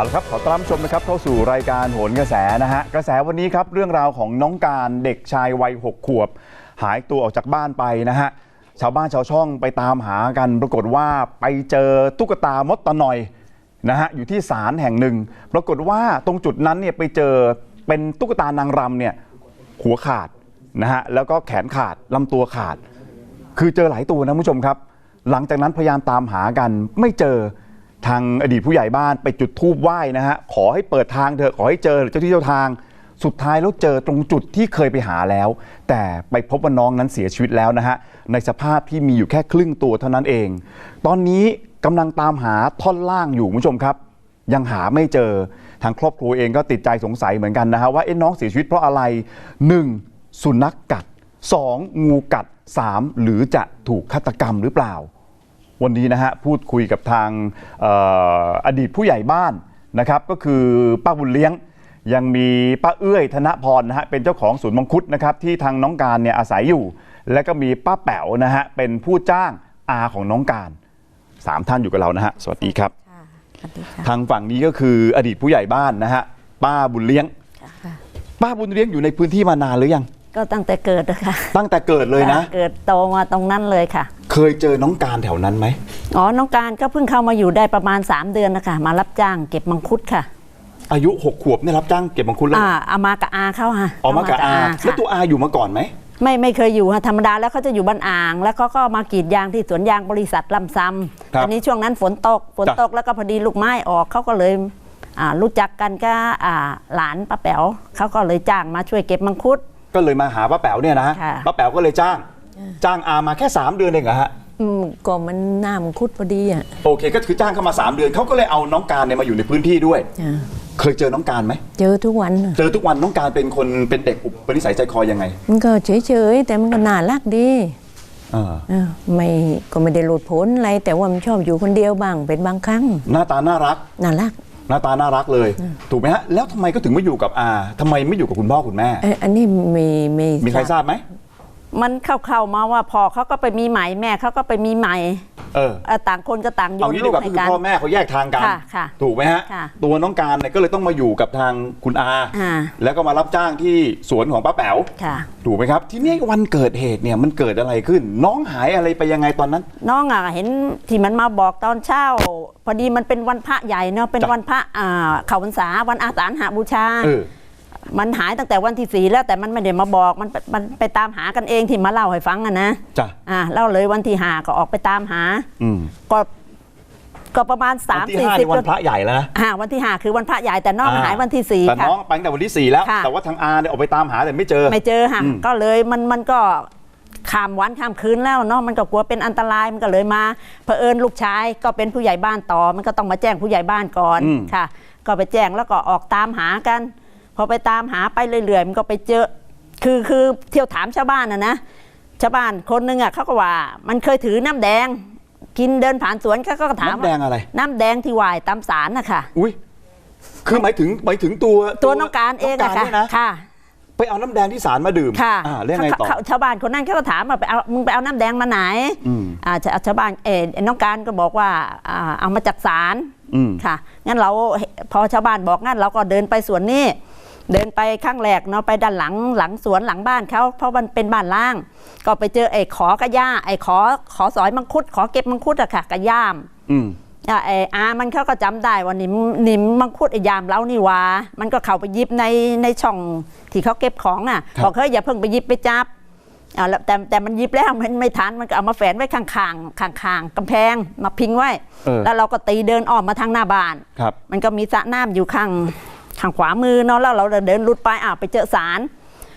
เอาละครับขอต้อนรับชมนะครับเข้าสู่รายการโหนกระแสนะฮะกระแสวันนี้ครับเรื่องราวของน้องการเด็กชายวัย6ขวบ หายตัวออกจากบ้านไปนะฮะชาวบ้านชาวช่องไปตามหากันปรากฏว่าไปเจอตุ๊กตามดตะนอยนะฮะอยู่ที่ศาลแห่งหนึ่ง ปรากฏว่าตรงจุดนั้นเนี่ยไปเจอเป็นตุ๊กตานางรำเนี่ยหัวขาดนะฮะแล้วก็แขนขาดลำตัวขาด คือเจอหลายตัวนะคุณผู้ชมครับ หลังจากนั้นพยายามตามหากันไม่เจอ ทางอดีตผู้ใหญ่บ้านไปจุดธูปไหว้นะฮะขอให้เปิดทางเถอะขอให้เจอเจ้าที่เจ้าทาง สุดท้ายแล้วเจอตรงจุดที่เคยไปหาแล้ว แต่ไปพบว่าน้องนั้นเสียชีวิตแล้วนะฮะในสภาพที่มีอยู่แค่ครึ่งตัวเท่านั้นเอง ตอนนี้กำลังตามหาท่อนล่างอยู่คุณผู้ชมครับ ยังหาไม่เจอทางครอบครัวเองก็ติดใจสงสัยเหมือนกันนะฮะว่าเอ๊ะน้องเสียชีวิตเพราะอะไร 1. สุนัขกกัด 2. งูกัด 3. หรือจะถูกฆาตกรรมหรือเปล่า วันนี้นะฮะพูดคุยกับทางเอ่ออดีตผู้ใหญ่บ้านนะครับก็คือป้าบุญเลี้ยงยังมีป้าเอื้อยธนพรนะฮะเป็นเจ้าของศูนย์มังคุดนะครับที่ทางน้องการเนี่ยอาศัยอยู่ และก็มีป้าแป๋วนะฮะเป็นผู้จ้างอาของน้องการสามท่านอยู่กับเรานะฮะสวัสดีครับค่ะสวัสดีค่ะทางฝั่งนี้ก็คืออดีตผู้ใหญ่บ้านนะฮะป้าบุญเลี้ยงค่ะป้าบุญเลี้ยงอยู่ในพื้นที่มานานหรือยัง ก็ตั้งแต่เกิดนะคะตั้งแต่เกิดเลยนะ เกิดโตมาตรงนั้นเลยค่ะ เคยเจอน้องการแถวนั้นไหมอ๋อ น้องการก็เพิ่งเข้ามาอยู่ได้ประมาณ 3 เดือนนะคะมารับจ้างเก็บมังคุดค่ะ อายุหกขวบเนี่ยรับจ้างเก็บมังคุดแล้วอ่าเอามากับอาเข้าค่ะออกมากับอาค่ะแล้วตัวอาอยู่มาก่อนไหมไม่ไม่เคยอยู่ค่ะธรรมดาแล้วเขาจะอยู่บ้านอ่าง แล้วเขาก็มากรีดยางที่สวนยางบริษัทลำซ้ำครับอันนี้ช่วงนั้นฝนตกฝนจ้ะตกแล้วก็พอดีลูกไม้ออกเขาก็เลยอ่ารู้จักกันก็อ่าหลานป้าแป๋วเขาก็เลยจ้างมาช่วยเก็บมังคุด ก็เลยมาหาป้าแป๋วเนี่ยนะค่ะป้าแป๋วก็เลยจ้าง จ้างอามาแค่ 3 เดือนเองเหรอฮะอืมก็มันหน้ามันคุดพอดีอะโอเค ก็คือจ้างเข้ามา 3 เดือนเขาก็เลยเอาน้องการเนี่ยมาอยู่ในพื้นที่ด้วยจ้ะเคยเจอน้องการไหมเจอทุกวันน่ะเจอทุกวันน้องการเป็นคนเป็นเด็กอุปนิสัยใจคอยังไง มันก็เฉยๆแต่มันก็น่ารักดีเออเออไม่ก็ไม่ได้หลุดพ้นอะไร แต่ว่ามันชอบอยู่คนเดียวบ้างเป็นบางครั้ง หน้าตาน่ารักน่ารักหน้าตาน่ารักเลย ถูกไหมฮะแล้วทำไมก็ถึงไม่อยู่กับอาทำไมไม่อยู่กับคุณพ่อคุณแม่เอ้ยอันนี้มีมีมีใครทราบไหม มันเข้าๆมาว่าพอเขาก็ไปมีใหม่แม่เขาก็ไปมีใหม่เออเอ่อต่างคนก็ต่างโยเอานงี้ลูดีกกว่าให้คือกัน พ่อแม่เขาแยกทางกันค่ะค่ะถูกไหมฮะค่ะตัวน้องการเนี่ยก็เลยต้องมาอยู่กับทางคุณอา อ่า แล้วก็มารับจ้างที่สวนของป้าแป๋วค่ะ ถูกไหมครับ ทีนี้วันเกิดเหตุเนี่ยมันเกิดอะไรขึ้น น้องหายอะไรไปยังไงตอนนั้น น้องอะเห็นที่มันมาบอกตอนเช้า พอดีมันเป็นวันพระใหญ่เนาะเป็นจ้ะวันพระอ่าเข้าพรรษาวันอาสาฬหบูชา เออ มันหายตั้งแต่วันที่สี่แล้วแต่มันไม่ได้มาบอกมันมันไปตามหากันเองที่มาเล่าให้ฟังอะนะจ้ะอ่าเล่าเลยวันที่หาก็ออกไปตามหาอืมก็ก็ประมาณสามวันที่สี่ห้าสิบนี่วันพระใหญ่แล้วนะอ่าวันที่หาคือวันพระใหญ่แต่น้องอ่าหายวันที่สี่แต่ค่ะน้องไปตั้งแต่วันที่สี่แล้วค่ะแต่ว่าทางอาเนี่ยออกไปตามหาแต่ไม่เจอ ไม่เจอค่ะอืมก็เลยมันมันก็ข้ามวันข้ามคืนแล้วเนาะมันก็กลัวเป็นอันตรายมันก็เลยมาเผอิญลูกชายก็เป็นผู้ใหญ่บ้านต่อ มันก็ต้องมาแจ้งผู้ใหญ่บ้านก่อนค่ะ ก็ไปแจ้งแล้วก็ออกตามหากันพ อไปตามหาไปเรื่อยๆมันก็ไปเจอ คือคือเที่ยวถามชาวบ้านนะนะชาวบ้านคนหนึงอะเขาก็ว่า มันเคยถือน้ำแดง กินเดินผ่านสวนเขาก็ถามน้ำแดงอะไร น้ำแดงที่วายตามสารนะคะอุ้ยคือหมายถึงหมายถึงตัวตัวน้องการเองน้อะการค่ะเนี่ยนะค่ะไปเอาน้ำแดงที่ศาลมาดื่มค่ะอ่าเรื่องไงต่อเขาเขาชาวบ้านคนนั้นเขาก็ถามว่าไปเอามึงไปเอาน้ำแดงมาไหนอืมอ่าชาชาวบ้านเออน้องการก็บอกว่าอ่าเอามาจากศาลอืมค่ะงั้นเราพอชาวบ้านบอกงั้นเราก็เดินไปสวนนี้ เดินไปข้างแรกเนาะไปด้านหลังหลังสวนหลังบ้านเขาเพราะมันเป็นบ้านล่าง ก็ไปเจอไอ้ขอกระย่าไอ้ขอขอสอยมังคุด ขอเก็บมังคุดอะค่ะกระย่ามอืมอะไอ้อามันเขาก็จำได้ว่านิมนิมมังคุดไอ้ยามเล้านี่หวามันก็เข้าไปหยิบในในช่องที่เขาเก็บของอะครับบอกเฮ้ยอย่าเพิ่งไปหยิบไปจับอ่าแล้วแต่แต่มันหยิบแล้วมันไม่ทันมันก็เอามาแฝนไว้ข้างๆข้างๆกำแพงมาพิงไว้เออแล้วเราก็ตีเดินอ้อมมาทางหน้าบ้านครับมันก็มีสระน้ำอยู่ข้าง ข้างขวามือเนาะแล้วเราเดินลุดไปอ้าวไปเจอสาร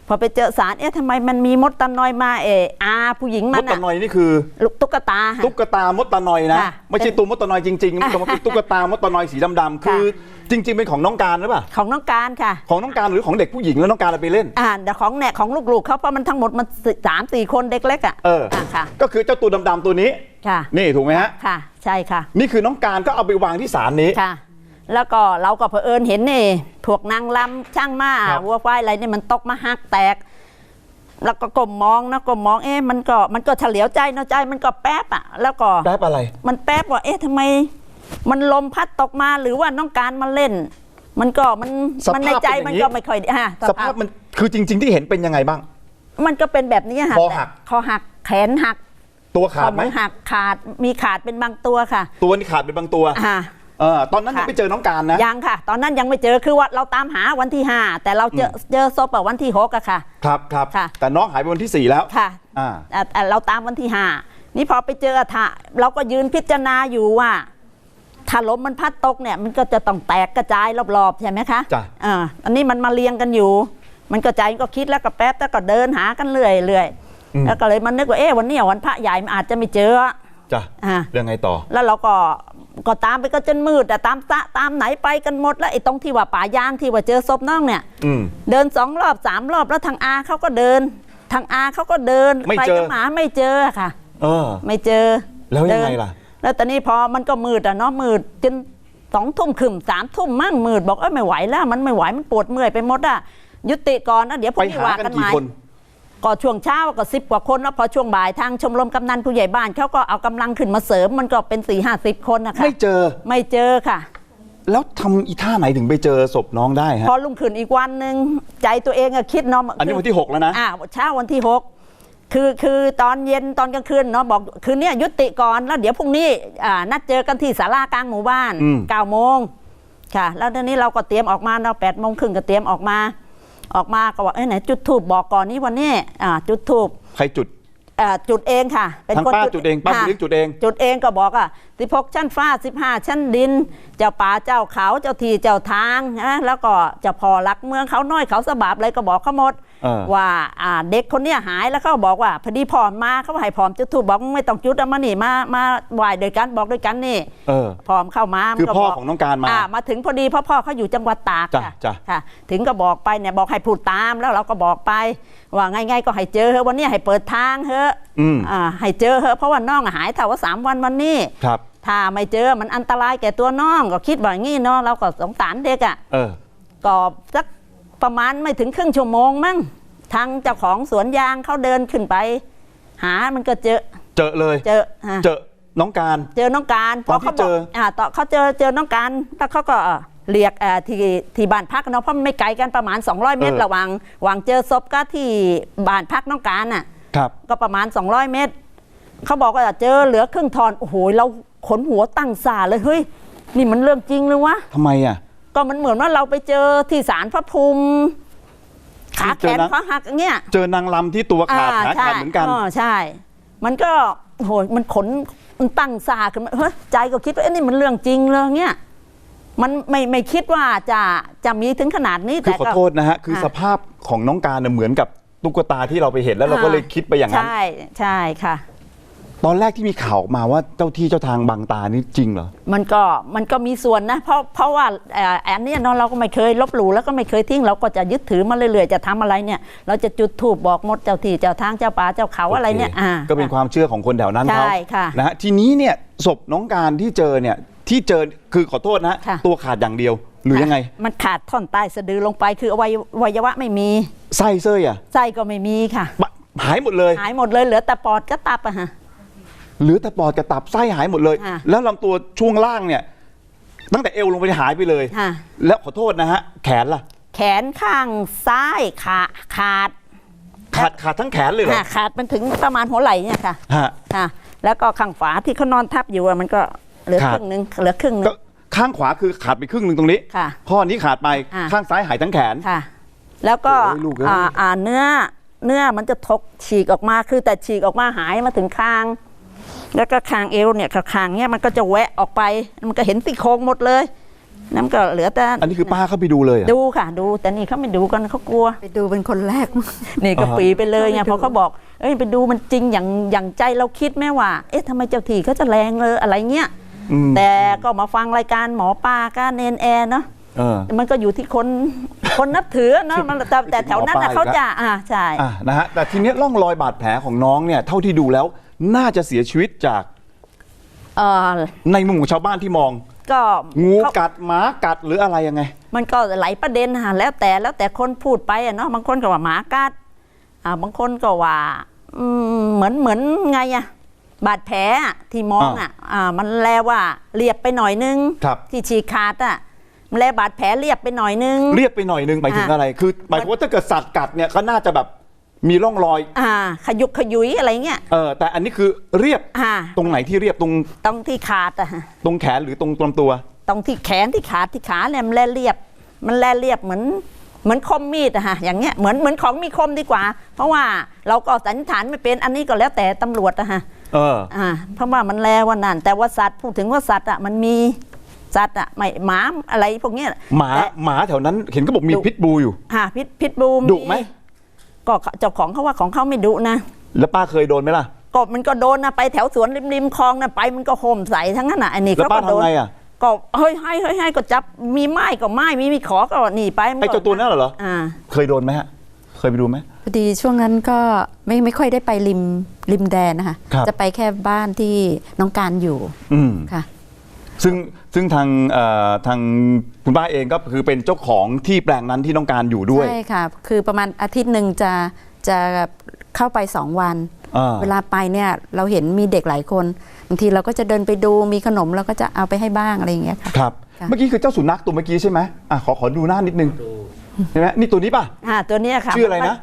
พอไปเจอสารเอ๊ะทำไมมันมีมดตะนอยมาเอออาผู้หญิงมมัดนตะอะนอยนี่คือลูกตุ๊กตาค่ะตุ๊กตามดตะนอยนะค่ะไม่ใช่ตัวมดตะนอยจริงๆมันเป็นตุ๊กตามดตะนอยสีดำๆค่ะคือ จริง ๆ เป็นของน้องการหรือเปล่าของน้องการค่ะ ของน้องการหรือของเด็กผู้หญิงแล้วน้องการเอาไปเล่นอ่าแต่ของเนี่ยของลูกๆเขาเพราะมันทั้งหมดมันสามสี่คนเด็กเล็กอะเอออ่าค่ะก็คือเจ้าตัวดำๆตัวนี้ค่ะนี่ถูกไหมฮะค่ะ ใช่ค่ะ นี่คือน้องการก็เอาไปวางที่ศาลนี้ค่ะ แล้วก็เราก็เผอิญเห็นนี่พวกนางลำช่างมาครับ วัวควายอะไรเนี่ยมันตกมาหักแตก แล้วก็กลมมองนะกลมมองเอ๊ะมันก็มันก็เฉลียวใจเนาะใจมันก็แป๊บอะ แล้วก็ แป๊บอะไร มันแป๊บว่าเอ๊ะทำไม มันลมพัดตกมาหรือว่าน้องการมาเล่น มันก็มันสภาพมันในใจเป็นอย่างนี้ มันก็ไม่ค่อยดีอะสภาพมันคือจริง ๆ ที่เห็นเป็นยังไงบ้าง มันก็เป็นแบบนี้ค่ะคอหัก คอหักแขนหักตัวคขาอดไหมมือหักขาดมีขาดเป็นบางตัวค่ะตัวนี่ขาดเป็นบางตัว อ่า เออตอนนั้นยังค่ะไม่เจอน้องการนะยังค่ะ ตอนนั้นยังไม่เจอคือว่าเราตามหาวันที่ห้าแต่เราเจอเจอศพอะวันที่หกอะค่ะ ครับครับค่ะแต่น้องหายไปวันที่สี่แล้วค่ะอ่าอะอะเราตามวันที่ห้านี่พอไปเจออะทะเราก็ยืนพิจารณาอยู่ว่าถ้าลมมันพัดตกเนี่ยมันก็จะต้องแตกกระจายรอบๆใช่ไหมคะจ้ะอ่าอันนี้มันมาเรียงกันอยู่ มันกระจายก็คิดแล้วก็แป๊บแล้วก็เดินหากันเรื่อยเรื่อยแล้วก็เลยมันนึกว่าเอ๊ะวันเนี้ยวันพระใหญ่มันอาจจะไม่เจอจ้ะอ่าเรื่องไงต่อ แล้วเราก็ ก็ตามไปก็จนมืดแต่ตามตะตามไหนไปกันหมดแล้วไอ้ตรงที่ว่าป่ายางที่ว่าเจอศพน้องเนี่ยอืมเดินสองรอบสามรอบแล้วทางอาเขาก็เดิน ทางอาเขาก็เดินไม่ไปเจอกับหมาไม่เจอค่ะเออไม่เจอ แล้วยังไงเดินล่ะ แล้วตอนนี้พอมันก็มืดอะเนาะมืดจนสองทุ่มครึ่งสามทุ่มมั่งมืดบอกเอ้ยไม่ไหวแล้ว มันไม่ไหวมันปวดเมื่อยไปหมดอะยุติก่อนนะเดี๋ยวพไปรุ่งนี้หาว่ากันกันใหกี่ม่คน ก็ช่วงเช้าก็สิบกว่าคนแล้วพอช่วงบ่ายทางชมรมกำนันผู้ใหญ่บ้านเขาก็เอากำลังขึ้นมาเสริมมันก็เป็นสี่ห้าสิบคนนะคะไม่เจอ ไม่เจอค่ะ แล้วทำอีท่าไหนถึงไปเจอศพน้องได้ฮะ พอลุงขึ้นอีกวันหนึ่งใจตัวเองอะคิดเนาะ อันนี้วันที่หกแล้วนะ อ่าเช้าวันที่หกคือคือตอนเย็นตอนกลางคืนเนาะบอกคืนเนี้ยยุติก่อนแล้วเดี๋ยวพรุ่งนี้อ่านัดเจอกันที่ศาลากลางหมู่บ้านอืม เก้าโมงค่ะ แล้วตอนนี้เราก็เตรียมออกมาเนาะแปดโมงครึ่งก็เตรียมออกมา ออกมาก็บอกเอ้ยไหนจุดทูบบอกก่อนนี้วันนี้อ่าจุดทูบใครจุดอ่าจุดเองค่ะทางป้าจุดเองป้าค่ะบุญเลี้ยงจุดเอง จุดเองก็บอกอะ16ชั้นฟ้า15ชั้นดิน เจ้าป่าเจ้าเขาเจ้าที่เจ้าทางนะแล้วก็เจ้าพ่อรักเมืองเขาน้อยเขาสบาบอะไรก็บอกเขาหมดเออ ว่าอ่าเด็กคนเนี้ยหายแล้วเขาบอกว่าพอดีผอมมาเขาให้ผอมจุดทูบบอกมึงไม่ต้องจุดเอามานี่มามาไหว้ด้วยกันบอกด้วยกันนี่เออผอมเข้ามาคือมันก็พ่อบของน้องการมาอ่มาถึงพอดีเพ่อพ่อเขาอยู่จังหวัดตากจ้ะค่ะจ้ะค่ะถึงก็บอกไปเนี่ยบอกให้พูดตามแล้วเราก็บอกไป ว่าไงๆก็ให้เจอเถอะวันเนี้ยให้เปิดทางเถอะอืมอ่าให้เจอเถอะเพราะว่าน้องหายแต่ว่าสามวันวันนี้ครับถ้าไม่เจอมันอันตรายแก่ตัวน้องก็คิดว่างี้เนาะเราก็สงสารเด็กอะ่ะเออก็สัก ประมาณไม่ถึงครึ่งชั่วโมงมั้งทางเจ้าของสวนยางเขาเดินขึ้นไป หามันก็เจอ เจอเลย เจออะเจอน้องการ เจอน้องการตอนที่เขาบเจอกออ่าตอนเขาเจอเจอน้องการแล้วเขาก็เรียกอ่าที่ที่บ้านพักเนาะเพราะมันไม่ไกลกันประมาณ 200 เมตรระหว่างหว่างเจอศพก็ที่บ้านพักน้องการน่ะครับก็ประมาณ 200 เมตรเขาบอกว่าเจอเหลือครึ่งทอนโอ้โหเราขนหัวตั้งสาเลยเฮ้ยนี่มันเรื่องจริงเลยวะทำไมอะ ก็มันเหมือนว่าเราไปเจอที่ศาลพระภูมิขาแขนเจอนะขาหักอย่างเงี้ยเจอนางลำที่ตัวขาดขาใช่ขาดเหมือนกันใช่ มันก็โอ้โหมันขนมันตั้งสาขึ้นมาเฮ้ยใจก็คิดว่าเอ้นี่มันเรื่องจริงเลยเงี้ยมันไม่ไม่คิดว่าจะจะมีถึงขนาดนี้คือแต่ขอก็โทษนะฮะคือค่ะสภาพของน้องการเนี่ยเหมือนกับตุ๊กตาที่เราไปเห็นแล้วเราก็เลยคิดไปอย่างนั้น ใช่ใช่ค่ะ ตอนแรกที่มีข่าวออกมาว่าเจ้าที่เจ้าทางบังตานี่จริงเหรอ มันก็มันก็มีส่วนนะ เพราะเพราะว่าเอ่ออันเนี้ยเนาะเราก็ไม่เคยลบหลู่แล้วก็ไม่เคยทิ้งเราก็จะยึดถือมาเรื่อยๆจะทำอะไรเนี่ย เราจะจุดธูปบอกมดเจ้าที่เจ้าทางเจ้าป่าเจ้าเขาอะไรเนี่ยโคอ่า ก็เป็นความเชื่อของคนแถวนั้นเขาใช่ค่ะนะฮะทีนี้เนี่ยศพน้องการที่เจอเนี่ยที่เจอคือขอโทษนะฮะค่ะ ตัวขาดอย่างเดียว หรือยังไงมันขาดท่อนใต้สะดือลงไปคืออวัยอวัยวะไม่มีไส้เส้ยอะไส้ก็ไม่มีค่ะบะหายหมดเลย หายหมดเลยเหลือแต่ปอดก็ตับอะฮะ เหลือแต่ปอดกับตับไส้หายหมดเลย ค่ะแล้วลำตัวช่วงล่างเนี่ย ตั้งแต่เอวลงไปหายไปเลย ค่ะ แล้วขอโทษนะฮะ แขนล่ะ แขนข้างซ้ายขาขาดขาดขาดทั้งแขนเลยเหรอ ค่ะขาดมันถึงประมาณหัวไหล่เนี่ยค่ะฮะ ค่ะ แล้วก็ข้างฝาที่เขานอนทับอยู่อะมันก็เหลือขาดครึ่งหนึงเหลือครึ่งหนึก็ง ข้างขวาคือขาดไปครึ่งหนึ่งตรงนี้ ค่ะข้อนี้ขาดไปอ่า ข้างซ้ายหายทั้งแขน ค่ะ แล้วก็โอ้ยลูกเอ้ย อ่าอ่าเนื้อเนื้อมันจะทกฉีกออกมาคือแต่ฉีกออกมาหายมาถึงคาง แล้วก็คางเอวเนี่ยกับคางเนี่ยมันก็จะแวะออกไป มันก็เห็นซี่โครงหมดเลยนั่นก็เหลือแต่อันนี้คือป้าเข้าไปดูเลยเหรอดูค่ะ ดูแต่นี่เขาไม่ดูกันเขากลัว ไปดูเป็นคนแรกมั้งนี่ก็อ่าฮะปีไปเลยไงเขาไปดูเพราะเขาบอก เอ้ยไปดูมันจริงอย่างอย่างใจเราคิดไหมว่า เอ๊ะทำไมเจ้าที่เขาจะแรงเลยอะไรเงี้ยอืมแต่ก็มาฟังรายการหมอปลาก้าเนนแอร์เนาะเออมันก็อยู่ที่คนคนนับถือเนาะมันแต่แต่แถวนั้นหมอนะปลาเขาอีกแล้วจะอ่าใช่อะนะฮะแต่ทีเนี้ยร่องรอยบาดแผลของน้องเนี่ยเท่าที่ดูแล้ว น่าจะเสียชีวิตจากเออในมุมของชาวบ้านที่มอง ก็งูเขา กัดหมากัดหรืออะไรยังไง มันก็หลายประเด็นฮะแล้วแต่แล้วแต่คนพูดไปอะเนาะบางคนก็ว่าหมากัดอ่าบางคนก็ว่าอืมเหมือนเหมือนไงอะบาดแผลอะที่มองอะอ่ามันแลว่าเรียบไปหน่อยนึงครับ ที่ฉีกขาดอะมันแลบาดแผลเรียบไปหน่อยนึง เรียกไปหน่อยนึงหมายถึงอะ อะไร คือหมายความว่าถ้าเกิดสัตว์กัดเนี่ยก็น่าจะแบบ มีร่องรอย อ่า ขยุกขยุยอะไรเงี้ย เออแต่อันนี้คือเรียบอ่า ตรงไหนที่เรียบตรงตรงที่ขาดอะตรงแขนหรือตรงลำตัว ตรงที่แขนที่ขาที่ขาเนี่ยมันแลเรียบ มันแลเรียบเหมือนเหมือนคมมีดอะฮะอย่างเงี้ยเหมือนเหมือนของมีคมดีกว่า เพราะว่าเราก็สันนิษฐานไม่เป็นอันนี้ก็แล้วแต่ตำรวจอะฮะเออ อ่าเพราะว่ามันแลว่านั่นแต่ว่าสัตว์พูดถึงว่าสัตว์อะมันมีสัตว์อะไม่หมาอะไรพวกเนี้ยหมาและหมาแถวนั้นเห็นก็บอกมีดุ พิษบูอยู่ อ่าพิษพิษบูดุไหม ก็เจ้าของเขาว่าของเขาไม่ดุนะ แล้วป้าเคยโดนไหมล่ะก็มันก็โดนนะไปแถวสวนริมริมคลองนะไปมันก็โหมใส่ทั้งนั้นน่ะอันนี้แล้วเขาป้าก็โดนทำไงอะก็เฮ้ยให้เฮ้ยให้ก็จับมีไม้ก็ไม้มีมีขอก็หนีไปมันไอ้เจ้าตัวนั้นเหรอ อ่า เคยโดนไหมฮะ เคยไปดูไหม พอดีช่วงนั้นก็ไม่ไม่ค่อยได้ไปริมริมแดนนะคะครับ จะไปแค่บ้านที่น้องการอยู่อืม ค่ะ ซึ่งซึ่งทางเอ่อทางคุณป้าเองก็คือเป็นเจ้าของที่แปลงนั้นที่ต้องการอยู่ด้วยใช่ค่ะ คือประมาณอาทิตย์หนึ่งจะจะเข้าไปสองวันอ่าเวลาไปเนี่ยเราเห็นมีเด็กหลายคนบางทีเราก็จะเดินไปดูมีขนมเราก็จะเอาไปให้บ้างอะไรอย่างเงี้ยค่ะครับค่ะเมื่อกี้คือเจ้าสุนัขตัวเมื่อกี้ใช่ไหมอะขอขอดูหน้านิดนึงใช่ไหมนี่ตัวนี้ป่ะอ่าตัวเนี้ยค่ะชื่ออะไรนะ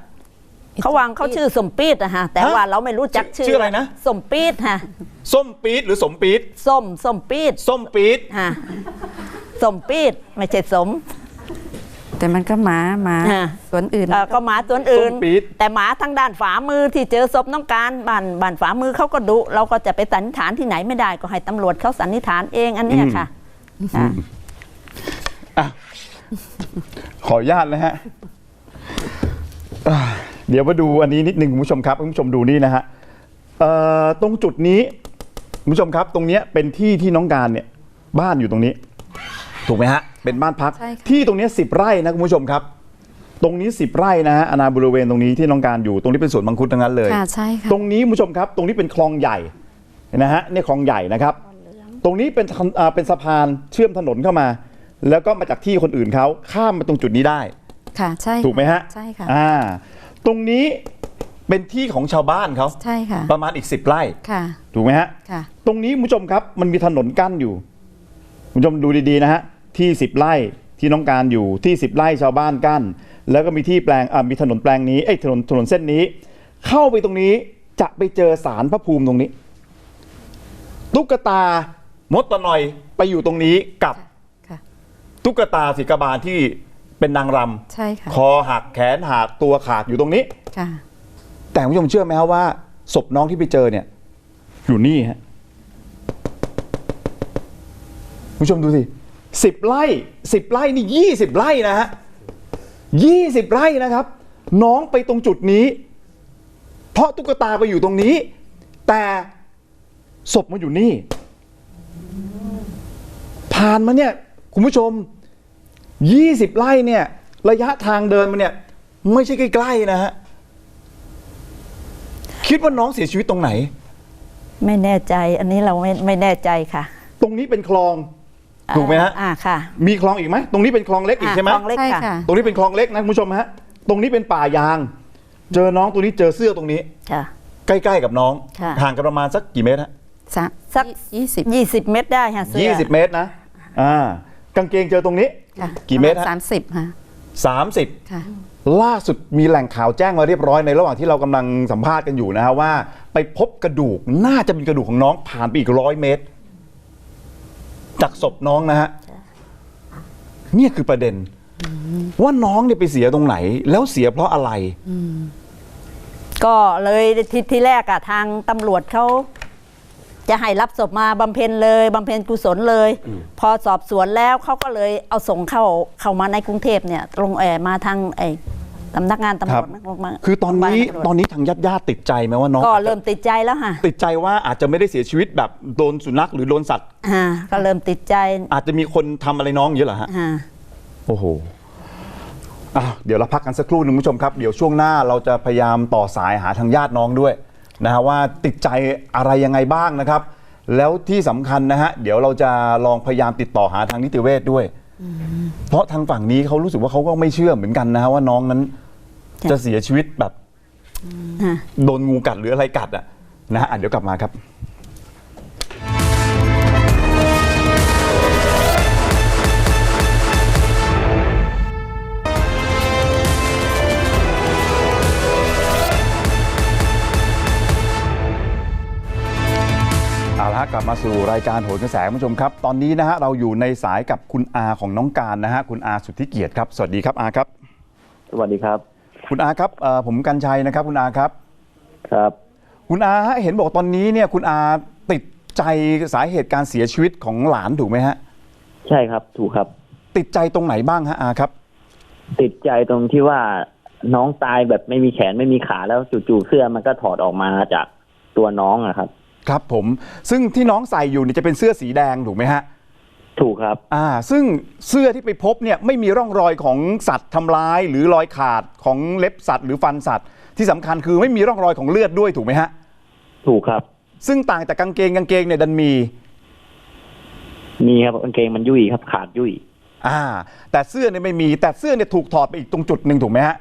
เขาวางเขาชื่อสมปีดอะฮะแต่ฮะว่าเราไม่รู้จักชื่ชื่ออะไรนะ สมปีดฮะส้มปี๊ดหรือสมปี๊ดส้มสมปีดส้มปี๊ดฮะสมปีดไม่ใช่สมแต่มันก็หมาหมาอ่าสวนอื่น เอ่อก็หมาตัวส้อื่มนปี๊ดแต่หมาทางด้านฝามือที่เจอศพน้องการบ้านบ้านฝามือเขาก็ดุเราก็จะไปสันนิษฐานที่ไหนไม่ได้ก็ให้ตำรวจเขาสันนิษฐานเองอันเนี้ยค่ะอ่าอะขออนุญาตนะฮะอ่า เดี๋ยวมาดูอันนี้นิดนึงคุณผู้ชมครับคุณผู้ชมดูนี่นะฮะเอ่อตรงจุดนี้คุณผู้ชมครับตรงเนี้ยเป็นที่ที่น้องการเนี่ยบ้านอยู่ตรงนี้ ถูกไหมฮะเป็นบ้านพักใช่ค่ะ ที่ตรงเนี้สิบไร่นะคุณผู้ชมครับ ตรงนี้สิบไร่นะฮะอาณาบริเวณตรงนี้ที่น้องการอยู่ตรงนี้เป็นสวนมังคุดทั้งนั้นเลย ค่ะใช่ค่ะ ตรงนี้คุณผู้ชมครับ ตรงนี้เป็นคลองใหญ่เห็นะฮะนี่คลองใหญ่นะครับ ตรงนี้เป็นถนอ่าเป็นสะพานเชื่อมถนนเข้ามา แล้วก็มาจากที่คนอื่นเขาข้ามมาตรงจุดนี้ได้ ค่ะใช่ค่ะถูกไหมฮะใช่ค่ะ อ่า ตรงนี้เป็นที่ของชาวบ้านเขาใช่ค่ะ ประมาณอีกสิบไร่ค่ะ ถูกไหมฮะค่ะตรงนี้คุณผู้ชมครับมันมีถนนกั้นอยู่คุณผู้ชมดูดีๆนะฮะที่สิบไร่ที่น้องการอยู่ที่สิบไร่ชาวบ้านกั้น แล้วก็มีที่แปลงอ่ามีถนนแปลงนี้เอ้ยถนนถนนเส้นนี้ เข้าไปตรงนี้จะไปเจอสารพระภูมิตรงนี้ ตุ๊กตามดตะหน่อยไปอยู่ตรงนี้กับค่ะ ตุ๊กตาศิกบาลที่ เป็นนางรใช่ค่ะำคอหักแขนหักตัวขาดอยู่ตรงนี้ ค่ะ แต่คุณผู้ชมเชื่อไหมครับว่าศพน้องที่ไปเจอเนี่ย อยู่นี่ฮะคุณผู้ชมดูสิสิบไร่สิบไร่นี่ยี่สิบไร่นะฮะยี่สิบไร่นะครับ น้องไปตรงจุดนี้ เพราะตุ๊กตาไปอยู่ตรงนี้ แต่ศพมาอยู่นี่ ผ่านมาเนี่ย คุณผู้ชม ยี่สิบไร่เนี่ย ระยะทางเดินมาเนี่ย ไม่ใช่ใกล้ๆนะฮะ คิดว่าน้องเสียชีวิตตรงไหน ไม่แน่ใจ อันนี้เราไม่ไม่แน่ใจค่ะ ตรงนี้เป็นคลองถูกไหมฮะอ่าค่ะ มีคลองอีกไหมตรงนี้เป็นคลองเล็กอีกใช่ไหมคลองเล็กใช่ค่ะค่ะ ตรงนี้เป็นคลองเล็กนะคุณผู้ชมฮะ ตรงนี้เป็นป่ายาง เจอน้องตรงนี้เจอเสื้อตรงนี้ค่ะใกล้ๆกับน้องค่ะห่างกันประมาณสักกี่เมตรฮะสัสักกยี่สิบยี่สิบเมตรได้ค่ะเสื้อยี่สิบเมตรนะ อ่ากางเกงเจอตรงนี้ ค่ะกี่เมตรฮะ สามสิบค่ะสามสิบค่ะ ล่าสุดมีแหล่งข่าวแจ้งมาเรียบร้อยในระหว่างที่เรากำลังสัมภาษณ์กันอยู่นะฮะว่า ไปพบกระดูกน่าจะเป็นกระดูกของน้องผ่านไปอีกร้อยเมตร จากศพน้องนะฮะเนี่ยคือประเด็น ว่าน้องเนี่ยไปเสียตรงไหน แล้วเสียเพราะอะไร ก็เลยทีทีแรกอะทางตำรวจเขา จะให้รับศพมาบำเพ็ญเลยบำเพ็ญกุศลเลย พอสอบสวนแล้วเขาก็เลยเอาส่งเข้าเข้ามาในกรุงเทพเนี่ยตรงแออมาทางไอ้สำนักงานตำรวจครับมาคือตอนนี้โรงพยาบาลตอนนี้ทางญาติญาติๆติดใจไหมว่าน้องก็เริ่มติดใจแล้วค่ะติดใจว่าอาจจะไม่ได้เสียชีวิตแบบโดนสุนัขหรือโดนสัตว์อ่าก็เริ่มติดใจ อาจจะมีคนทำอะไรน้องอย่างนี้เหรอฮะอ่าโอ้โหอ้าวเดี๋ยวเราพักกันสักครู่หนึงคุณผู้ชมครับ เดี๋ยวช่วงหน้าเราจะพยายามต่อสายหาทางญาติน้องด้วย นะฮะว่าติดใจอะไรยังไงบ้างนะครับ แล้วที่สำคัญนะฮะเดี๋ยวเราจะลองพยายามติดต่อหาทางนิติเวชด้วย เพราะทางฝั่งนี้เขารู้สึกว่าเขาก็ไม่เชื่อเหมือนกันนะฮะว่าน้องนั้นจ้ะจะเสียชีวิตแบบอ่าโดนงูกัดหรืออะไรกัดอะนะฮะอะเดี๋ยวกลับมาครับ ลับมาสู่รายการโหนกระแสคุณผู้ชมครับ ตอนนี้นะฮะเราอยู่ในสายกับคุณอาของน้องการนะฮะคุณอาสุทธิเกียรติครับ สวัสดีครับอาครับ สวัสดีครับ คุณอาครับเอ่อผมกัญชัยนะครับ คุณอาครับ ครับ คุณอาฮะเห็นบอกตอนนี้เนี่ยคุณอาติดใจสาเหตุการเสียชีวิตของหลานถูกไหมฮะ ใช่ครับถูกครับ ติดใจตรงไหนบ้างฮะอาครับ ติดใจตรงที่ว่าน้องตายแบบไม่มีแขนไม่มีขาแล้วจู่ๆเสื้อมันก็ถอดออกมาจากตัวน้องอะครับ ครับผมซึ่งที่น้องใส่อยู่เนี่ยจะเป็นเสื้อสีแดงถูกไหมฮะถูกครับ อ่า ซึ่งเสื้อที่ไปพบเนี่ยไม่มีร่องรอยของสัตว์ทำร้าย หรือรอยขาดของเล็บสัตว์ หรือฟันสัตว์ ที่สำคัญคือไม่มีร่องรอยของเลือดด้วยถูกไหมฮะถูกครับ ซึ่งต่างจากกางเกงกางเกงเนี่ยดันมี มีครับกางเกงมันยุ่ยครับ ขาดยุ่ยอ่า แต่เสื้อเนี่ยไม่มีแต่เสื้อเนี่ยถูกถอดไปอีกตรงจุดหนึ่งถูกไหมฮะ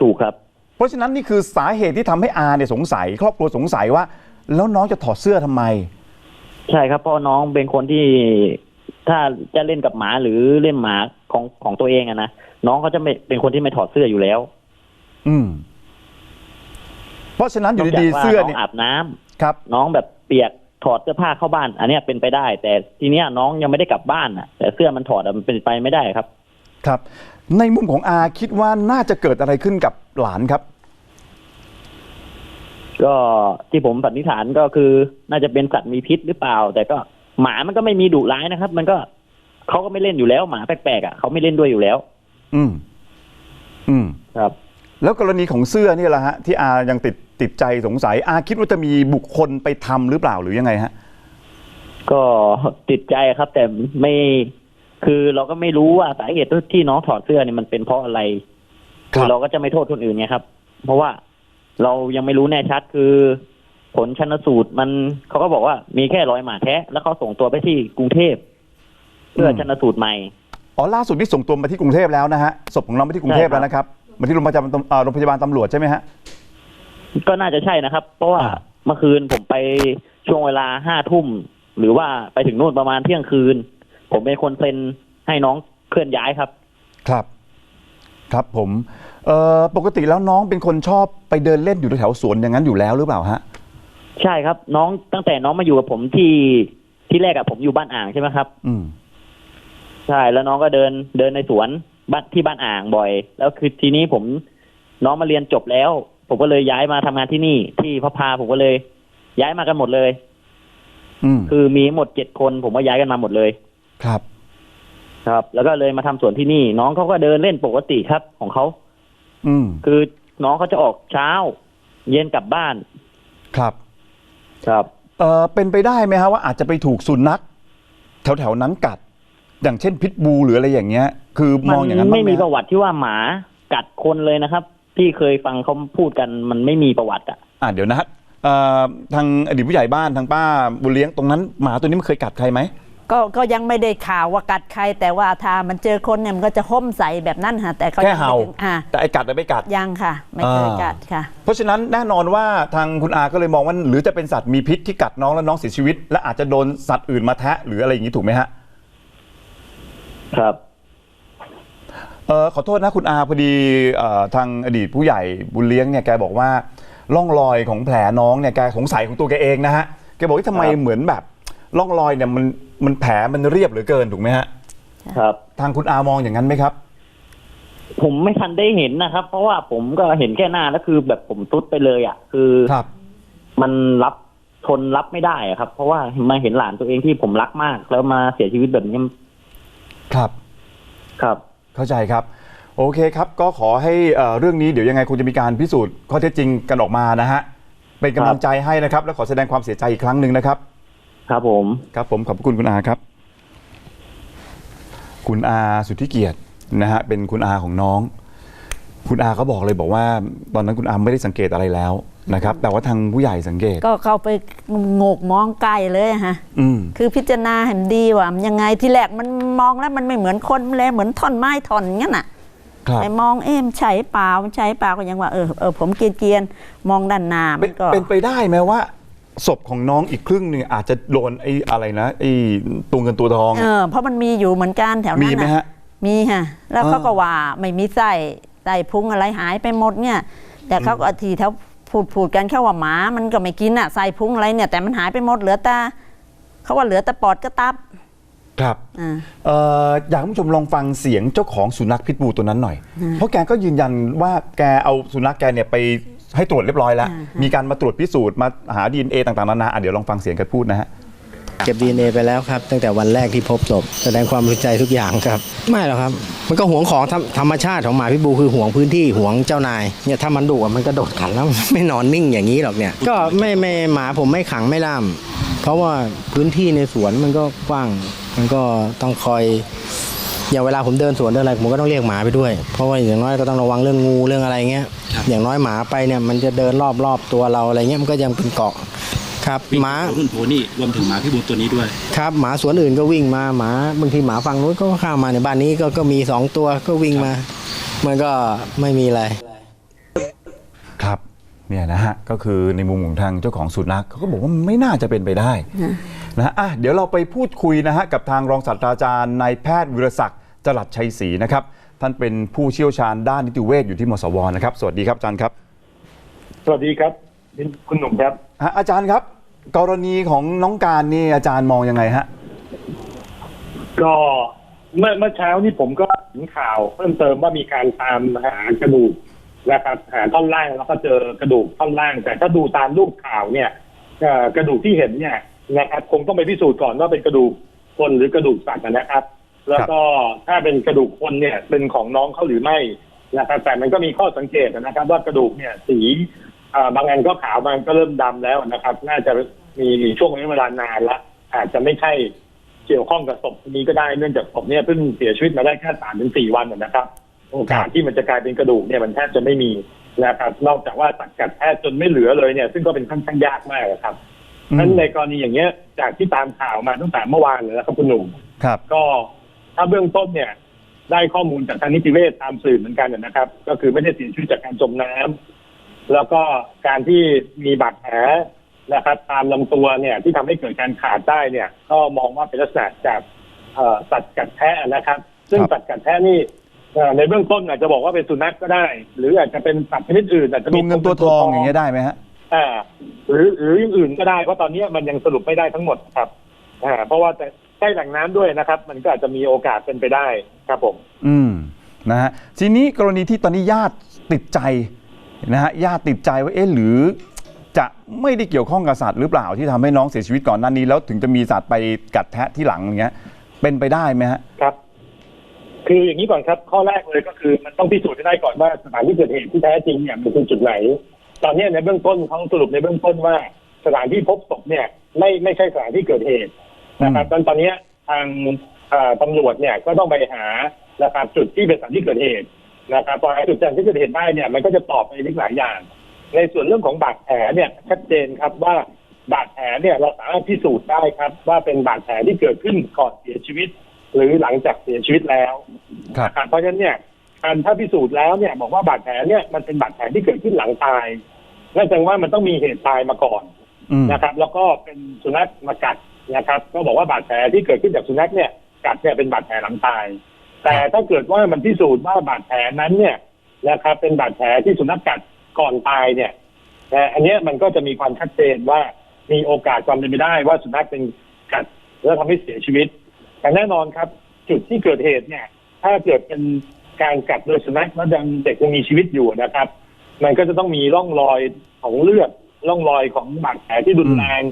ถูกครับ เพราะฉะนั้นนี่คือสาเหตุที่ทำให้อาเนี่ยสงสัย ครอบครัวสงสัยว่า แล้วน้องจะถอดเสื้อทำไม ใช่ครับเพราะน้องเป็นคนที่ถ้าจะเล่นกับหมาหรือเล่นหมาของของตัวเองอะนะน้องเขาจะไม่เป็นคนที่ไม่ถอดเสื้ออยู่แล้ว อืม เพราะฉะนั้นอยู่ดีนกๆจากว่าเสื้อน้องเนี่ยอาบน้ำครับ น้องแบบเปียกถอดเสื้อผ้าเข้าบ้าน อันเนี้ยเป็นไปได้ แต่ทีเนี้ยน้องยังไม่ได้กลับบ้านอะ แต่เสื้อมันถอดอะมันเป็นไปไม่ได้ครับ ครับ ในมุมของอาคิดว่าน่าจะเกิดอะไรขึ้นกับหลานครับ ก็ที่ผมสันนิษฐานก็คือ น่าจะเป็นสัตว์มีพิษหรือเปล่า แต่ก็หมามันก็ไม่มีดุร้ายนะครับ มันก็เขาก็ไม่เล่นอยู่แล้ว หมาแปลกๆอะเขาไม่เล่นด้วยอยู่แล้ว อืม อืมครับ แล้วกรณีของเสื้อนี่แหละฮะที่อายังติดติดใจสงสัย อาคิดว่าจะมีบุคคลไปทำหรือเปล่าหรือยังไงฮะ ก็ติดใจครับ แต่ไม่คือเราก็ไม่รู้ว่าสาเหตุที่น้องถอดเสื้อเนี่ยมันเป็นเพราะอะไรครับเราก็จะไม่โทษคนอื่นไงครับ เพราะว่า เรายังไม่รู้แน่ชัดคือ ผลชันสูตรมันเขาก็บอกว่ามีแค่รอยหมาแท้แล้วเขาส่งตัวไปที่กรุงเทพเพื่อชันสูตรใหม่อ๋อล่าสุดนี่ส่งตัวมาที่กรุงเทพแล้วนะฮะศพของน้องไปที่กรุงเทพใช่ครับแล้วนะครับมาที่โรงพยาบาลตำเอ่อโรงพยาบาลตำรวจใช่ไหมฮะก็น่าจะใช่นะครับ เพราะว่าอ่าเมื่อคืนผมไปช่วงเวลาห้าทุ่มหรือว่าไปถึงนู่นประมาณเที่ยงคืน ผมเป็นคนเซ็นให้น้องเคลื่อนย้ายครับ ครับ ครับผม เอ่อปกติแล้วน้องเป็นคนชอบไปเดินเล่นอยู่แถวๆสวนอย่างนั้นอยู่แล้วหรือเปล่าฮะ ใช่ครับ น้องตั้งแต่น้องมาอยู่กับผมที่ที่แรกอะผมอยู่บ้านอ่างใช่ไหมครับ อืม ใช่แล้วน้องก็เดินเดินในสวนบ้านที่บ้านอ่างบ่อย แล้วคือทีนี้ผมน้องมาเรียนจบแล้ว ผมก็เลยย้ายมาทำงานที่นี่ ที่พระพาผมก็เลย ย้ายมากันหมดเลย อืมคือมีหมดเจ็ดคน ผมก็ย้ายกันมาหมดเลย ครับ ครับ แล้วก็เลยมาทำสวนที่นี่ น้องเขาก็เดินเล่นปกติครับของเขา อืมคือน้องเขาจะออกเช้า เย็นกลับบ้าน ครับ ครับ เอ่อเป็นไปได้ไหมฮะว่าอาจจะไปถูกสุนัขแถวๆนั้นกัด อย่างเช่นพิษบูหรืออะไรอย่างเงี้ย คือมมัองอย่างนั้นบ้าไม่งไหมมีปฮะระวัติที่ว่าหมากัดคนเลยนะครับ ที่เคยฟังเขาพูดกันมันไม่มีประวัติอะ อ่าเดี๋ยวนะฮะเอ่อทางอดีตผู้ใหญ่บ้านทางป้าบุญเลี้ยงตรงนั้นหมาตัวนี้มันเคยกัดใครไหม ก็ก็ยังไม่ได้ข่าวว่ากัดใคร แต่ว่าถ้ามันเจอคนเนี่ยมันก็จะห่มใส่แบบนั้นค่ะแต่ก็แค่ยังไม่เห่าถึงอ่าแต่ไอ้กัดน่ะไม่กัด ยังค่ะ ไม่เคยอ่า กัดค่ะ เพราะฉะนั้นแน่นอนว่าทางคุณอาก็เลยมองว่าหรือจะเป็นสัตว์มีพิษที่กัดน้องแล้วน้องเสียชีวิต และอาจจะโดนสัตว์อื่นมาแทะหรืออะไรอย่างนี้ถูกไหมฮะครับ เออขอโทษนะคุณอาพอดีเอ่อทางอดีตผู้ใหญ่บุญเลี้ยงเนี่ยแกบอกว่าร่องรอยของแผลน้องเนี่ยแกสงสัยของตัวแกเองนะฮะแกบอกว่าทำไมครับ เหมือนแบบ ร่องรอยเนี่ยมันมันแผลมันเรียบเหลือเกินถูกไหมฮะครับ ทางคุณอามองอย่างนั้นไหมครับ ผมไม่ทันได้เห็นนะครับ เพราะว่าผมก็เห็นแค่หน้าแล้วคือ แบบผมตุ๊ดไปเลยอะ คือครับ มันรับทนรับไม่ได้อะครับ เพราะว่ามาเห็นหลานตัวเองที่ผมรักมาก แล้วมาเสียชีวิตแบบนี้ครับ ครับ เข้าใจครับ โอเคครับ ก็ขอให้เอ่อเรื่องนี้เดี๋ยวยังไงคงจะมีการพิสูจน์ข้อเท็จจริงกันออกมานะฮะเป็นกำลังใจให้นะครับ และขอแสดงความเสียใจอีกครั้งหนึ่งนะครับ ครับผม ครับผมขอบคุณคุณอาครับ คุณอาสุทธิเกียรตินะฮะเป็นคุณอาของน้อง คุณอาเขาบอกเลยบอกว่า ตอนนั้นคุณอาไม่ได้สังเกตอะไรแล้วนะครับ แต่ว่าทางผู้ใหญ่สังเกต ก็เข้าไปโงกมองใกล้เลยอะฮะอืมคือพิจารณาให้มันดีว่ามันยังไงที่แรกมันมองแล้วมันไม่เหมือนคนเลยเหมือนท่อนไม้ท่อนอย่างนั้นน่ะครับไอ้มองเอ๊ะมนใช่เปล่ามันใช่เปล่าก็ยังว่าเออเออผมเกรียนเกียนๆมองด้านหน้ามัเป็นนก็ เป็นไปได้ไหมว่า ศพของน้องอีกครึ่งหนึ่งอาจจะโดนไอ้อะไรนะไอ้ตัวเงินตัวทอง เออเพราะมันมีอยู่เหมือนกันแถวมีนั้นไหมน่ะฮะ มีค่ะ แล้วเขาอ่าก็ว่าไม่มีไส้ไส้พุงอะไรหายไปหมดเนี่ย แต่เขาก็ทีเขาพูดพูดกันแค่ว่าหมา มันก็ไม่กินอะไส้พุงอะไรเนี่ยแต่มันหายไปหมดเหลือแต่เขาว่าเหลือแต่ปอดก็ตับครับ อ่า เอ่ออยากให้ผู้ชมลองฟังเสียงเจ้าของสุนัขพิษบูตัวนั้นหน่อย เพราะแกก็ยืนยันว่าแกเอาสุนัขแกเนี่ยไป ให้ตรวจเรียบร้อยแล้ว มีการมาตรวจพิสูจน์มาหา DNA ต่างๆนานาอะเดี๋ยวลองฟังเสียงแกพูดนะฮะเก็บดีเอไปแล้วครับ ตั้งแต่วันแรกที่พบศพแสดงความบริสุทธิ์ใจทุกอย่างครับ ไม่หรอกครับ มันก็หวงของธรรมธรรมชาติของหมาพิษบูคือหวงพื้นที่หวงเจ้านายเนี่ยถ้ามันดุอะมันกระโดดขันแล้วไม่นอนนิ่งอย่างนี้หรอกเนี่ย ก็ไม่ไม่หมาผมไม่ขังไม่ล่ามเพราะว่าพื้นที่ในสวนมันก็กว้าง มันก็ต้องคอย อย่างเวลาผมเดินสวนเดินอะไรผมก็ต้องเรียกหมาไปด้วย เพราะว่าอย่างน้อยก็ต้องระวังเรื่องงูเรื่องอะไรเงี้ย อย่างน้อยหมาไปเนี่ยมันจะเดินรอบรอบตัวเราอะไรเงี้ยมันก็ยังเป็นเกาะครับวิ่งหมาโผล่นู่นโผล่นี่รวมถึงหมาพิบูลตัวนี้ด้วยครับหมาสวนอื่นก็วิ่งมาหมาบางทีหมาฝั่งนู้นก็เข้ามาในบ้านนี้ก็ก็มีสองตัวก็วิ่งมา มันก็ไม่มีอะไร ครับเนี่ยนะฮะก็คือในมุมของทางเจ้าของสุนัขเขาก็บอกว่ามันไม่น่าจะเป็นไปได้ นะฮะอะเดี๋ยวเราไปพูดคุยนะฮะกับทางรองศาสตราจารย์นายแพทย์วิรศักดิ์จรัสชัยศรีนะครับ ท่านเป็นผู้เชี่ยวชาญด้านนิติเวชอยู่ที่มสวนะครับ สวัสดีครับอาจารย์ครับสวัสดีครับคุณหนุ่มครับฮะอาจารย์ครับ กรณีของน้องการนี่อาจารย์มองยังไงฮะก็เมื่อเมื่อเช้านี่ผมก็เห็นข่าวเพิ่มเติมว่ามีการตามหากระดูกนะครับหาท่อนล่างแล้วก็เจอกระดูกท่อนล่าง แต่ถ้าดูตามรูปข่าวเนี่ยเอ่อกระดูกที่เห็นเนี่ย นะครับคงต้องไปพิสูจน์ก่อนว่าเป็นกระดูกคนหรือกระดูกสัตว์นะครับ แล้วก็ถ้าเป็นกระดูกคนเนี่ยเป็นของน้องเขาหรือไม่นะครับแต่มันก็มีข้อสังเกตนะครับ ว่ากระดูกเนี่ยสีอ่าบางอันก็ขาวบางอันก็เริ่มดำแล้วนะครับ น่าจะมีช่วงเวลานานละอาจจะไม่ใช่เกี่ยวข้องกับศพนี้ก็ได้เนื่องจากศพเนี่ยเพิ่งเสียชีวิตมาได้แค่สามถึงสี่วันนะครับโอกาสที่มันจะกลายเป็นกระดูกเนี่ยมันแทบจะไม่มีนะครับนอกจากว่าตัดกัดแทบจนไม่เหลือเลยเนี่ย ซึ่งก็เป็นค่อนข้างยากมากครับอืม นั้นในกรณีอย่างเงี้ยจากที่ตามข่าวมาตั้งแต่เมื่อวานเลยนะครับคุณหนุ่มครับ ก็ถ้าเบื้องต้นเนี่ย ได้ข้อมูลจากทางนิติเวชตามสื่อเหมือนกันนะครับ ก็คือไม่ได้เสียชีวิตจากการจมน้ำแล้วก็การที่มีบาดแผลนะครับ ตามลำตัวเนี่ยที่ทำให้เกิดการขาดได้เนี่ย ก็มองว่าเป็นลักษณะจากเอ่อสัตว์กัดแทะนะครับ ซึ่งครับสัตว์กัดแทะนี่เอ่อในเบื้องต้นอาจจะบอกว่าเป็นสุนัขก็ได้ หรืออาจจะเป็นสัตว์ชนิดอื่นอาจจะตัมีวเงินตัวทองอย่างเงี้ยได้ไหมฮะ อ่าหรือหรืออย่างอื่นก็ได้เพราะตอนนี้มันยังสรุปไม่ได้ทั้งหมดครับอ่าเพราะว่าแต่ใกล้แหล่งน้ำด้วยนะครับ มันก็อาจจะมีโอกาสเป็นไปได้ครับผม อืมนะฮะทีนี้กรณีที่ตอนนี้ญาติติดใจนะฮะญาติติดใจว่าเอ๊ะหรือ จะไม่ได้เกี่ยวข้องกับสัตว์หรือเปล่าที่ทำให้น้องเสียชีวิตก่อนหน้านี้แล้วถึงจะมีสัตว์ไปกัดแทะที่หลังอย่างเงี้ย เป็นไปได้ไหมฮะ ครับ คืออย่างนี้ก่อนครับ ข้อแรกเลยก็คือมันต้องพิสูจน์ให้ได้ก่อนว่าสถานที่เกิดเหตุที่แท้จริงเนี่ยมันคือจุดไหน ตอนนี้ในเบื้องต้นเขาสรุปในเบื้องต้นว่าสถานที่พบศพเนี่ย ไม่ไม่ใช่สถานที่เกิดเหตุนะครับตอนตอนเนี้ยทางเอ่อตำรวจเนี่ยก็ต้องไปหานะครับจุดที่เป็นสถานที่เกิดเหตุนะครับพอหาจุดที่เกิดเหตุได้เนี่ยมันก็จะตอบไปได้หลายอย่าง ในส่วนเรื่องของบาดแผลเนี่ยชัดเจนครับว่าบาดแผลเนี่ยเราสามารถพิสูจน์ได้ครับ ว่าเป็นบาดแผลที่เกิดขึ้นก่อนเสียชีวิต หรือหลังจากเสียชีวิตแล้วครับนะครับเพราะฉะนั้นเนี่ย การถ้าพิสูจน์แล้วเนี่ย บอกว่าบาดแผลเนี่ยมันเป็นบาดแผลที่เกิดขึ้นหลังตายนั่นแสดงว่ามันต้องมีเหตุตายมาก่อนอืมนะครับ แล้วก็เป็นสุนัขมากัดนะครับ ก็บอกว่าบาดแผลที่เกิดขึ้นจากสุนัขเนี่ยกัดเนี่ยเป็นบาดแผลหลังตาย แต่ถ้าเกิดว่ามันพิสูจน์ว่าบาดแผลนั้นเนี่ยนะครับ เป็นบาดแผลที่สุนัขกัดก่อนตายเนี่ยนะอันเนี้ยมันก็จะมีความชัดเจนว่ามีโอกาสความเป็นไปได้ว่าสุนัขเป็นกัดแล้วทำให้เสียชีวิตแต่แน่นอนครับ จุดที่เกิดเหตุเนี่ย ถ้าเกิดเป็น การกัดโดยสุนัขแล้วยังเด็กยังมีชีวิตอยู่นะครับ มันก็จะต้องมีร่องรอยของเลือดร่องรอยของบาดแผลที่รุนแรง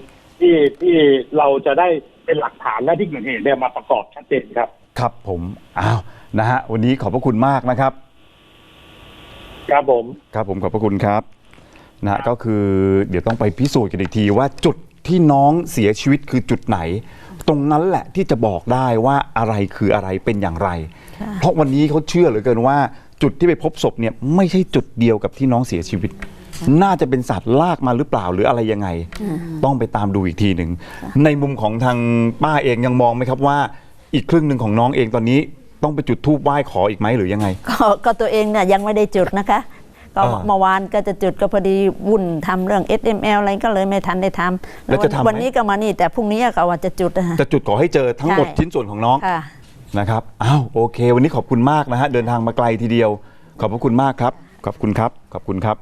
ที่ที่เราจะได้เป็นหลักฐานหน้าที่เกิดเหตุเนี่ยมาประกอบชัดเจนครับ ครับผมอ้าวนะฮะวันนี้ขอบพระคุณมากนะครับ ครับผมครับผมขอบพระคุณครับนะฮะก็คือเดี๋ยวต้องไปพิสูจน์กันอีกทีว่าจุดที่น้องเสียชีวิตคือจุดไหน ตรงนั้นแหละที่จะบอกได้ว่าอะไรคืออะไรเป็นอย่างไร เพราะวันนี้เขาเชื่อเหลือเกินว่า จุดที่ไปพบศพเนี่ยไม่ใช่จุดเดียวกับที่น้องเสียชีวิต น่าจะเป็นสัตว์ลากมาหรือเปล่าหรืออะไรยังไง ต้องไปตามดูอีกทีหนึ่งในมุมของทางป้าเองยังมองไหมครับว่า อีกครึ่งหนึ่งของน้องเองตอนนี้ต้องไปจุดธูปไหว้ขออีกไหมหรือยังไง ก็ก็ตัวเองเนี่ยยังไม่ได้จุดนะคะ ก็อ่าเมื่อวานก็จะจุดก็พอดีวุ่นทำเรื่อง SML อะไรก็เลยไม่ทันได้ทำแล้วจะทำไหม วันนี้ก็มานี่แต่พรุ่งนี้ก็ว่าจะจุดนะฮะจะจุดขอให้เจอทั้งหมดใช่ ชิ้นส่วนของน้อง ค่ะ นะครับอ้าวโอเค วันนี้ขอบคุณมากนะฮะเดินทางมาไกลทีเดียว ขอบพระคุณมากครับ ขอบคุณครับ ขอบคุณครับ